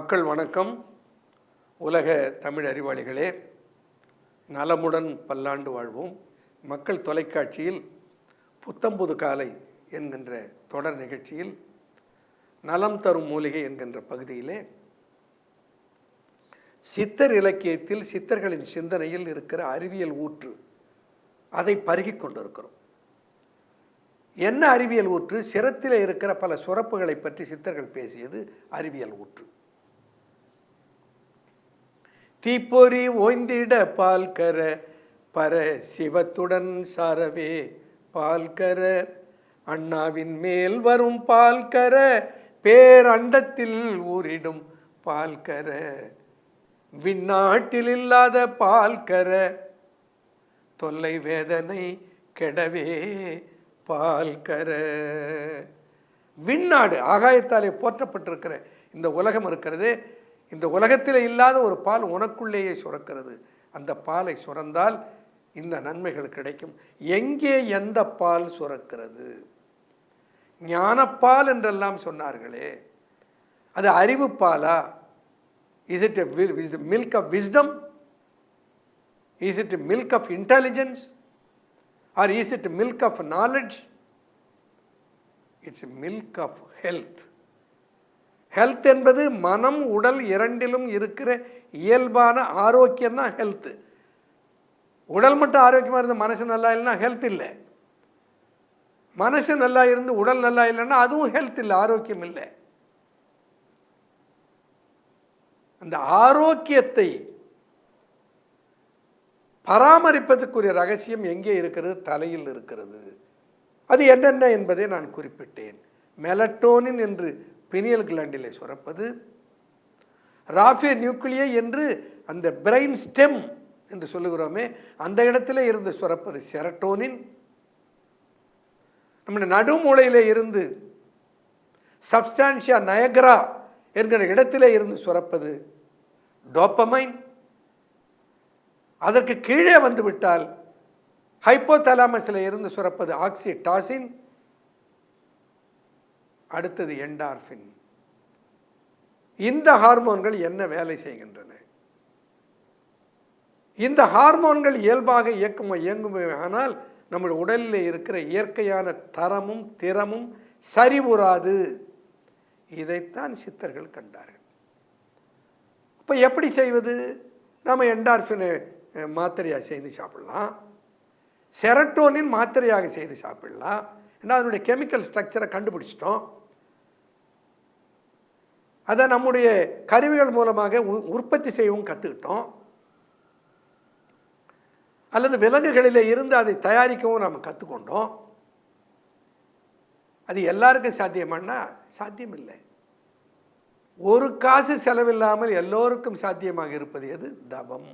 மக்கள் வணக்கம். உலக தமிழ் அறிவாளிகளே நலமுடன் பல்லாண்டு வாழ்வோம். மக்கள் தொலைக்காட்சியில் புத்தம்புது காலை என்கின்ற தொடர் நிகழ்ச்சியில் நலம் தரும் மூலிகை என்கின்ற பகுதியிலே சித்தர் இலக்கியத்தில் சித்தர்களின் சிந்தனையில் இருக்கிற அறிவியல் ஊற்று அதை பருகி கொண்டிருக்கிறோம். என்ன அறிவியல் ஊற்று? சிரத்தில் இருக்கிற பல சுரப்புகளை பற்றி சித்தர்கள் பேசியது அறிவியல் ஊற்று. தீப்பொறி ஓய்ந்திட பால்கர பர சிவத்துடன் சாரவே பால்கர. அண்ணாவின் மேல் வரும் பால்கர பேரண்டத்தில் ஊரிடும் பால்கர. விண்ணாட்டில் இல்லாத பால்கர தொல்லை வேதனை கெடவே பால்கர. விண்ணாடு ஆகாயத்தாலே போற்றப்பட்டிருக்கிற இந்த உலகம் இருக்கிறது. இந்த உலகத்தில் இல்லாத ஒரு பால் உனக்குள்ளேயே சுரக்கிறது. அந்த பாலை சுரந்தால் இந்த நன்மைகள் கிடைக்கும். எங்கே எந்த பால் சுரக்கிறது? ஞானப்பால் என்றெல்லாம் சொன்னார்களே. அது அறிவு Bala? Is it is the milk of wisdom is it milk of intelligence or is it milk of knowledge it's milk of health health என்பது மனம் உடல் இரண்டிலும் இருக்கிற இயல்பான ஆரோக்கியம் தான் ஹெல்த்து உடல் மட்டும் ஆரோக்கியமாக இருந்து மனசு நல்லா இல்லைன்னா ஹெல்த் இல்லை. மனசு நல்லா இருந்து உடல் நல்லா இல்லைன்னா அதுவும் ஹெல்த் இல்லை ஆரோக்கியம் இல்லை. அந்த ஆரோக்கியத்தை பராமரிப்பதற்குரிய ரகசியம் எங்கே இருக்கிறது? தலையில் இருக்கிறது. அது என்னென்ன என்பதை நான் குறிப்பிட்டேன். மெலட்டோனின் என்று பெனியல் கிளாண்டிலே சுரப்பது. ராஃபே நியூக்ளியே என்று அந்த பிரெயின் ஸ்டெம் என்று சொல்லுகிறோமே அந்த இடத்துல இருந்து சுரப்பது செரட்டோனின். நம்முடைய நடுமூலையில் இருந்து சப்ஸ்டான்ஷியா நயக்ரா என்கிற இடத்திலே இருந்து சுரப்பது டோப்பமைன். அதற்கு கீழே வந்துவிட்டால் ஹைப்போதலாமஸில் இருந்து சுரப்பது ஆக்சிடாசின். அடுத்தது என்டார்ஃபின் இந்த ஹார்மோன்கள் என்ன வேலை செய்கின்றன? இந்த ஹார்மோன்கள் இயல்பாக இயக்கும் இயங்குமே ஆனால் நம்முடைய உடலில் இருக்கிற இயற்கையான தரமும் திறமும் சரிவுறாது. இதைத்தான் சித்தர்கள் கண்டார்கள். இப்போ எப்படி செய்வது? நம்ம என்டார்ஃபினை மாத்திரையாக செய்து சாப்பிடலாம். செரட்டோனின் மாத்திரையாக செய்து சாப்பிடலாம். ஏன்னா அதனுடைய கெமிக்கல் ஸ்ட்ரக்சரை கண்டுபிடிச்சிட்டோம். அதை நம்முடைய கருவிகள் மூலமாக உ- உற்பத்தி செய்யவும் கற்றுக்கிட்டோம் அல்லது விலங்குகளில் இருந்து அதை தயாரிக்கவும் நாம் கற்றுக்கொண்டோம் அது எல்லாருக்கும் சாத்தியமானா? சாத்தியம் இல்லை ஒரு காசு செலவில்லாமல் எல்லோருக்கும் சாத்தியமாக இருப்பது எது? தவம்.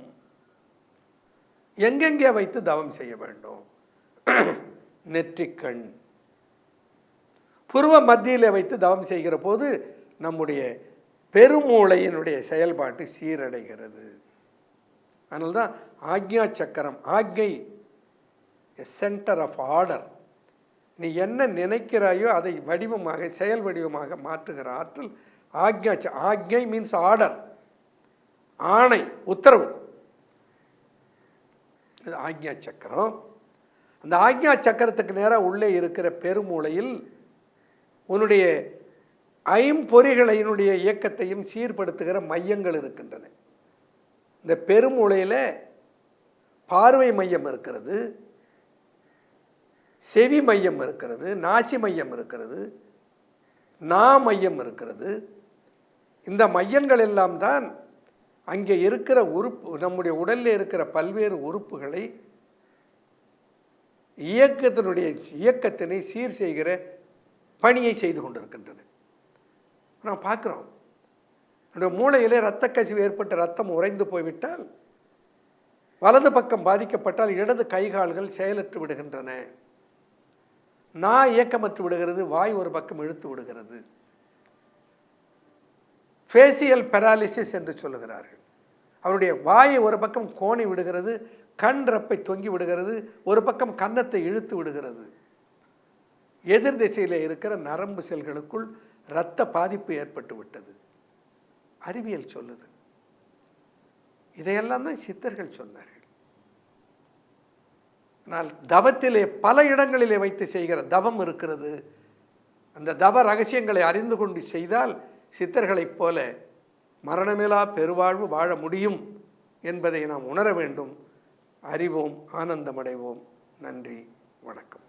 எங்கெங்கே வைத்து தவம் செய்ய வேண்டும்? நெற்றிக்கண். புருவ மத்தியில் வைத்து தவம் செய்கிற போது நம்முடைய பெருமூளையினுடைய செயல்பாட்டு சீரடைகிறது. அதனால தான் ஆக்ஞா சக்கரம் ஆக்ஞை சென்டர் ஆஃப் ஆர்டர் நீ என்ன நினைக்கிறாயோ அதை வடிவமாக செயல் வடிவமாக மாற்றுகிற ஆற்றல் ஆக்ஞா ச- ஆக்ஞை மீன்ஸ் ஆர்டர் ஆணை உத்தரவு. இது ஆக்ஞா சக்கரம். அந்த ஆக்ஞா சக்கரத்துக்கு நேராக உள்ளே இருக்கிற பெருமூளையில் உன்னுடைய ஐம்பொறிகளினுடைய இயக்கத்தையும் சீர்படுத்துகிற மையங்கள் இருக்கின்றன. இந்த பெருமூளையில் பார்வை மையம் இருக்கிறது செவி மையம் இருக்கிறது நாசி மையம் இருக்கிறது நா மையம் இருக்கிறது. இந்த மையங்கள் எல்லாம் தான் அங்கே இருக்கிற உறுப்பு நம்முடைய உடலில் இருக்கிற பல்வேறு உறுப்புகளை இயக்கத்தினுடைய இயக்கத்தினை சீர் செய்கிற பணியை செய்து கொண்டிருக்கின்றன. நான் பார்க்குறோம். என்னுடைய மூளையிலே இரத்த கசிவு ஏற்பட்டு ரத்தம் உறைந்து போய்விட்டால் வலது பக்கம் பாதிக்கப்பட்டால் இடது கைகால்கள் செயலற்று விடுகின்றன. நான் இயக்கமற்று விடுகிறது வாய் ஒரு பக்கம் இழுத்து விடுகிறது. ஃபேசியல் பெராலிசிஸ் என்று சொல்லுகிறார்கள். அவருடைய வாயை ஒரு பக்கம் கோணி விடுகிறது கண் ரப்பை தொங்கி விடுகிறது ஒரு பக்கம் கன்னத்தை இழுத்து விடுகிறது. எதிர் திசையில் இருக்கிற நரம்பு செல்களுக்குள் இரத்த பாதிப்பு ஏற்பட்டு விட்டது. அறிவியல் சொல்லுது. இதையெல்லாம் தான் சித்தர்கள் சொன்னார்கள். ஆனால் தவத்திலே பல இடங்களிலே வைத்து செய்கிற தவம் இருக்கிறது. அந்த தவ ரகசியங்களை அறிந்து கொண்டு செய்தால் சித்தர்களைப் போல மரணமிலா பெருவாழ்வு வாழ முடியும் என்பதை நாம் உணர வேண்டும். அறிவோம் ஆனந்தமடைவோம். நன்றி வணக்கம்.